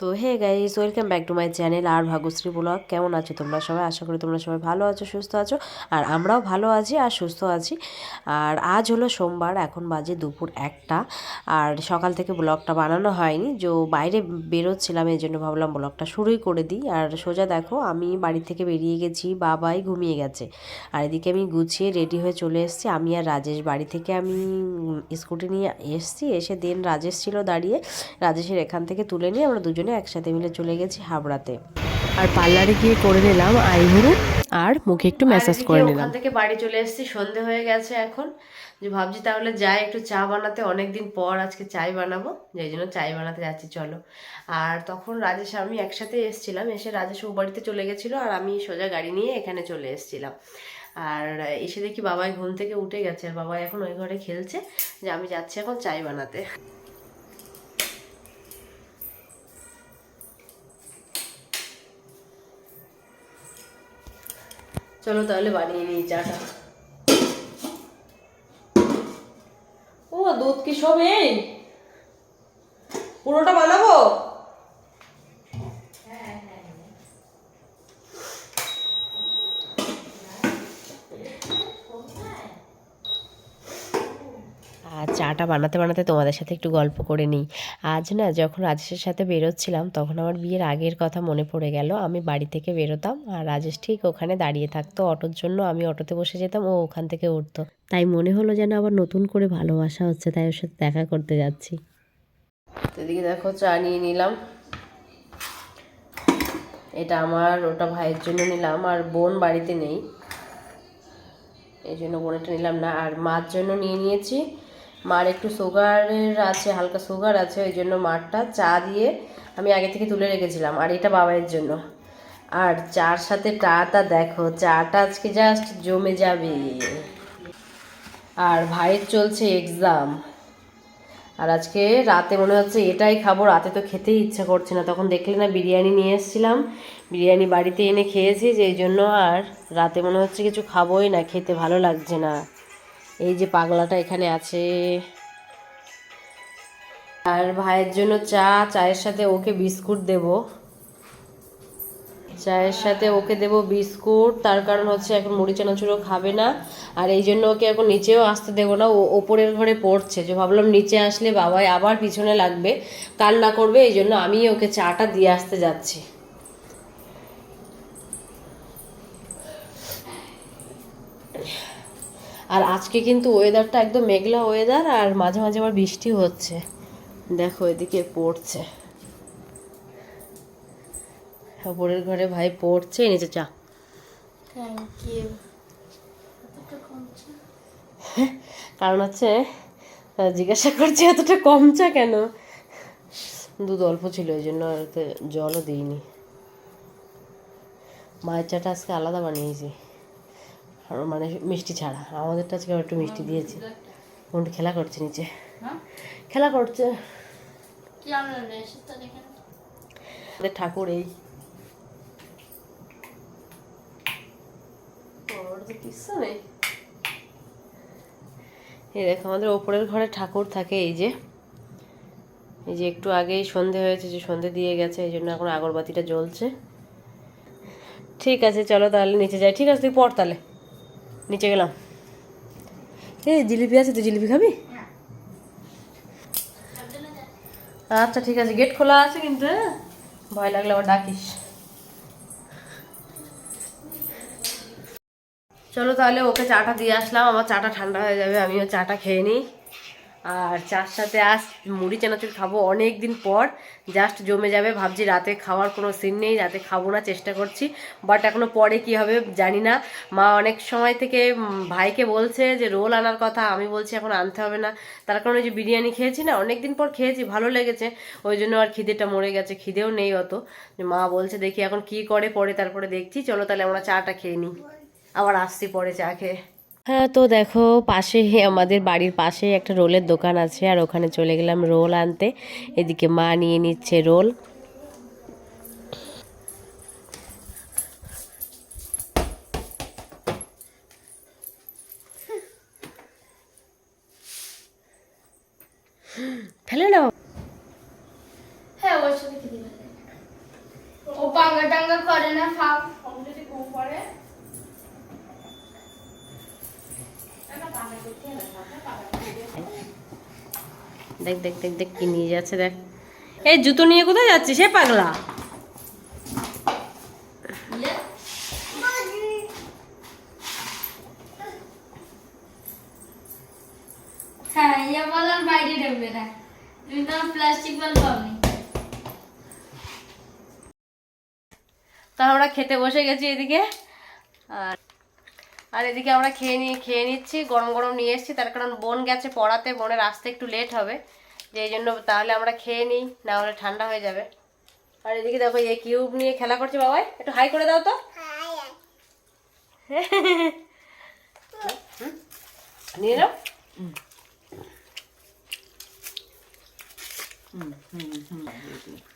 তো hey guys welcome back to my channel R Bhagyashree vlog কেমন আছো তোমরা সবাই? আশা করি তোমরা সবাই ভালো আছো, সুস্থ আছো, আর আমরাও ভালো আছি আর সুস্থ আছি। আর আজ হলো সোমবার, এখন বাজে দুপুর একটা, আর সকাল থেকে ব্লগটা বানানো হয়নি, যে বাইরে বেরোচ্ছিলাম, এই জন্য ভাবলাম ব্লগটা শুরুই করে দিই। আর সোজা দেখো, আমি বাড়ি থেকে বেরিয়ে গেছি, বাবাই ঘুমিয়ে গেছে। আর এদিকে আমি গুছিয়ে রেডি হয়ে চলে এসেছি, আমি আর রাজেশ বাড়ি থেকে আমি স্কুটি নিয়ে এসেছি, এসে দেন রাজেশ ছিল দাঁড়িয়ে, রাজেশের এখান থেকে তুলে নিয়ে আমরা দুজনে একসাথে মিলে চলে গেছি হাবড়াতে। আর পার্লারে গিয়ে করে নিলাম আইব্রো আর মুখে একটু ম্যাসাজ করে নিলাম। থেকে বাড়ি চলে এসেছি সন্ধে হয়ে গেছে এখন। যে ভাবছি তাহলে যাই একটু চা বানাতে অনেক দিন পর আজকে চাই বানাবো যেই জন্য চাই বানাতে যাচ্ছি চলো। আর তখন রাজেশ আমি একসাথে এসেছিলাম এসে রাজেশ ও বাড়িতে চলে গেছিল আর আমি সোজা গাড়ি নিয়ে এখানে চলে এসেছিলাম। আর এসে দেখি বাবাই ঘুম থেকে উঠে গেছে আর বাবাই এখন ওই ঘরে খেলছে যে আমি যাচ্ছি এখন চাই বানাতে। চলো তাহলে বানিয়ে নিই চাটা। ও দুধ কি সব এই? পুরোটা বানাবো? আর চাটা বানাতে বানাতে তোমাদের সাথে একটু গল্প করে নিই। আজ না যখন রাজেশের সাথে বেরোচ্ছিলাম, তখন আমার বিয়ের আগের কথা মনে পড়ে গেল। আমি বাড়ি থেকে বেরোতাম আর রাজেশ ঠিক ওখানে দাঁড়িয়ে থাকতো। অটোর জন্য আমি অটোতে বসে যেতাম, ও ওখান থেকে উঠতো। তাই মনে হলো যেন আবার নতুন করে ভালোবাসা হচ্ছে, তাই ওর সাথে দেখা করতে যাচ্ছি। এদিকে দেখো, চা নিয়ে নিলাম। এটা আমার, ওটা ভাইয়ের জন্য নিলাম। আর বোন বাড়িতে নেই। এই জন্য বোনেরটা নিলাম না। আর মার জন্য নিয়ে নিয়েছি মার একটু সুগারের আছে, হালকা সুগার আছে, ওই জন্য মারটা চা দিয়ে আমি আগে থেকে তুলে রেখেছিলাম, আর এটা বাবাইয়ের জন্য। আর চার সাথে টাটা দেখো, চাটা আজকে জাস্ট জমে যাবে। আর ভাইয়ের চলছে এক্সাম আর আজকে রাতে মনে হচ্ছে এটাই খাব, রাতে তো খেতেই ইচ্ছা করছে না। তখন দেখলে না বিরিয়ানি নিয়ে এসেছিলাম, বিরিয়ানি বাড়িতে এনে খেয়েছি যে এই জন্য আর রাতে মনে হচ্ছে কিছু খাবোই না, খেতে ভালো লাগছে না। এই যে পাগলাটা এখানে আছে। আর ভাইয়ের জন্য চা, চায়ের সাথে ওকে বিস্কুট দেব। চায়ের সাথে ওকে দেব বিস্কুট, তার কারণ হচ্ছে এখন মুড়ি চানাচুরও খাবে না। আর এই জন্য ওকে এখন নিচেও আসতে দেবো না, ও ওপরের ঘরে পড়ছে। যে ভাবলাম নিচে আসলে বাবাই আবার পিছনে লাগবে, কান্না করবে, এই জন্য আমি ওকে চাটা দিয়ে আসতে যাচ্ছি। আর আজকে কিন্তু ওয়েদারটা একদম মেঘলা ওয়েদার আর মাঝে মাঝে আবার বৃষ্টি হচ্ছে। দেখো এদিকে পড়ছে। ওপরের ঘরে ভাই পড়ছে নিচে চা। থ্যাংক ইউ কারণ হচ্ছে জিজ্ঞাসা করছি এতটা কম চা কেন? দুধ অল্প ছিল ওই জন্য আর জলও দিইনি। মায়ের চাটা আজকে আলাদা বানিয়েছি। মানে মিষ্টি ছাড়া। আমাদেরটা আজকে একটু মিষ্টি দিয়েছে। কোনটা খেলা করছে নিচে। খেলা করছে। আমাদের ঠাকুর এই। এই দেখো আমাদের ওপরের ঘরে ঠাকুর থাকে এই যে। এই যে একটু আগেই সন্ধে হয়েছে যে সন্ধে দিয়ে গেছে এই জন্য এখন আগরবাতিটা জ্বলছে। ঠিক আছে চলো তাহলে নিচে যাই। ঠিক আছে তুই পড় তাহলে। নিচে গেলাম। এই জিলিপি আছে তুই জিলিপি খাবি? আচ্ছা ঠিক আছে, গেট খোলা আছে কিন্তু হ্যাঁ? ভয় লাগলে আবার ডাকিস। চলো তাহলে ওকে চাটা দিয়ে আসলাম, আমার চাটা ঠান্ডা হয়ে যাবে, আমিও চাটা খেয়ে নিই। আর চার সাথে আজ মুড়ি চানাচুর খাব অনেক দিন পর। জাস্ট জমে যাবে, ভাবছি রাতে খাওয়ার কোনো সিন নেই, রাতে খাব না, চেষ্টা করছি। বাট এখনও পরে কি হবে জানি না। মা অনেক সময় থেকে ভাইকে বলছে যে, রোল আনার কথা। আমি বলছি, এখন আনতে হবে না। তার কারণে যে বিরিয়ানি খেয়েছি না অনেক দিন পর খেয়েছি, ভালো লেগেছে। ওই জন্য আর খিদেটা মরে গেছে, খিদেও নেই অত। মা বলছে, দেখি এখন কি করে, পরে তারপরে দেখছি। চলো তাহলে আমরা চাটা খেয়ে নিই। আবার আসছি পরে চা খেয়ে। হ্যাঁ তো দেখো পাশে আমাদের বাড়ির পাশে একটা রোলের দোকান আছে আর ওখানে চলে গেলাম রোল আনতে। এদিকে মা নিয়ে নিচ্ছে রোল। ফেলে নাও। হ্যাঁ ওর সাথে খেতে পারে টাঙ্গা করে না খাও যদি ঘুম পড়ে দেখ দেখ দেখ দেখ কি নিয়ে যাচ্ছে দেখ। এই জুতো নিয়ে কোথায় যাচ্ছিস? সে পাগলা। হ্যাঁ ইয়ে বাইরে ঢুকবে না। তুমি তো প্লাস্টিক বল পাওনি। তা আমরা খেতে বসে গেছি এদিকে। আর আর এদিকে আমরা খেয়ে নিয়ে খেয়ে নিচ্ছি গরম গরম নিয়ে এসেছি তার কারণ বোন গেছে পড়াতে বোনের আসতে একটু লেট হবে যে এই জন্য তাহলে আমরা খেয়ে নিই না হলে ঠান্ডা হয়ে যাবে আর এদিকে দেখো এই কিউব নিয়ে খেলা করছে বাবাই একটু হাই করে দাও তো হুম? নিয়ে নাও হ্যাঁ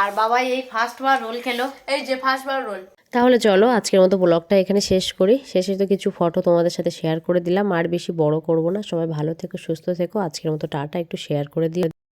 আর বাবাই এই ফার্স্ট বার রোল খেলো। এই যে ফার্স্ট বার রোল তাহলে চলো আজকের মতো ব্লগটা এখানে শেষ করি। শেষে তো কিছু ফটো তোমাদের সাথে শেয়ার করে দিলাম। আর বেশি বড় করব না। সবাই ভালো থেকো সুস্থ থেকো। আজকের মতো টাটা একটু শেয়ার করে দিও।